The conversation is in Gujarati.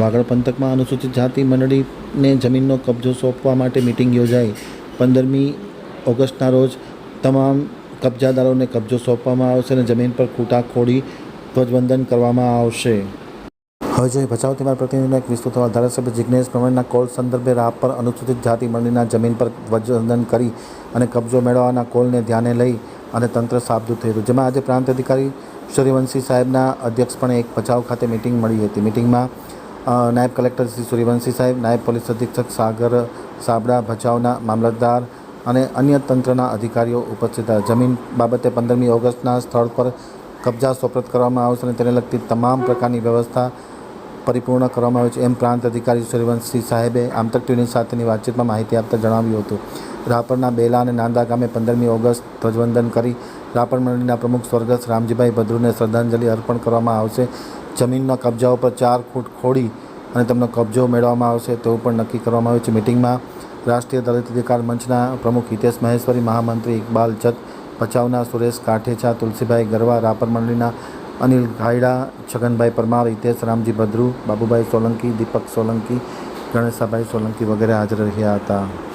વાગડ પંથકમાં અનુસૂચિત જાતિ મંડળીને જમીનનો કબજો સોંપવા માટે મિટિંગ યોજાઈ. પંદરમી ઓગસ્ટના રોજ તમામ કબજાદારોને કબજો સોંપવામાં આવશે અને જમીન પર ખૂટા ખોડી ધ્વજવંદન કરવામાં આવશે. હવે જોઈએ ભચાઉથી મારા પ્રતિનિધિનો એક વિસ્તૃત થવા ધારાસભ્ય જિજ્ઞેશ પ્રમાણના કોલ સંદર્ભે રાપર અનુસૂચિત જાતિ મંડળીના જમીન પર ધ્વજવંદન કરી અને કબજો મેળવવાના કોલને ધ્યાને લઈ અને તંત્ર સાબદું થયું હતું જેમાં આજે પ્રાંત અધિકારી સૂર્યવંશી સાહેબના અધ્યક્ષપણે એક ભચાઉ ખાતે મિટિંગ મળી હતી. મિટિંગમાં નાયબ કલેક્ટર શ્રી સૂર્યવંશી સાહેબ, નાયબ પોલીસ અધિક્ષક સાગર સાબડા, ભચાઉના મામલતદાર અને અન્ય તંત્રના અધિકારીઓ ઉપસ્થિત હતા. જમીન બાબતે પંદરમી ઓગસ્ટના સ્થળ પર કબજા સોપરત કરવામાં આવશે અને તેને લગતી તમામ પ્રકારની વ્યવસ્થા પરિપૂર્ણ કરવામાં આવે છે એમ પ્રાંત અધિકારી સૂર્યવંશી સાહેબે આમતક ટ્યુનિંગ સાથેની વાતચીતમાં માહિતી આપતા જણાવ્યું હતું. રાપરના બેલા અને નાંદા ગામે પંદરમી ઓગસ્ટ ધ્વજવંદન કરી રાપર મંડળીના પ્રમુખ સ્વર્ગસ્થ રામજીભાઈ ભદ્રુને શ્રદ્ધાંજલિ અર્પણ કરવામાં આવશે. જમીનના કબજાઓ પર ચાર ફૂટ ખોડી અને તેમનો કબજો મેળવવામાં આવશે તેવું પણ નક્કી કરવામાં આવ્યું છે. મિટિંગમાં રાષ્ટ્રીય દલિત અધિકાર મંચના પ્રમુખ હિતેશ મહેશ્વરી, મહામંત્રી ઇકબાલ જત, ભચાઉના સુરેશ કાઠેચા, તુલસીભાઈ ગરવા, રાપર મંડળીના અનિલ ઘાયડા, છગનભાઈ પરમાર, હિતેશ રામજી ભદ્રુ, બાબુભાઈ સોલંકી, દીપક સોલંકી, ગણેશાભાઈ સોલંકી વગેરે હાજર રહ્યા હતા.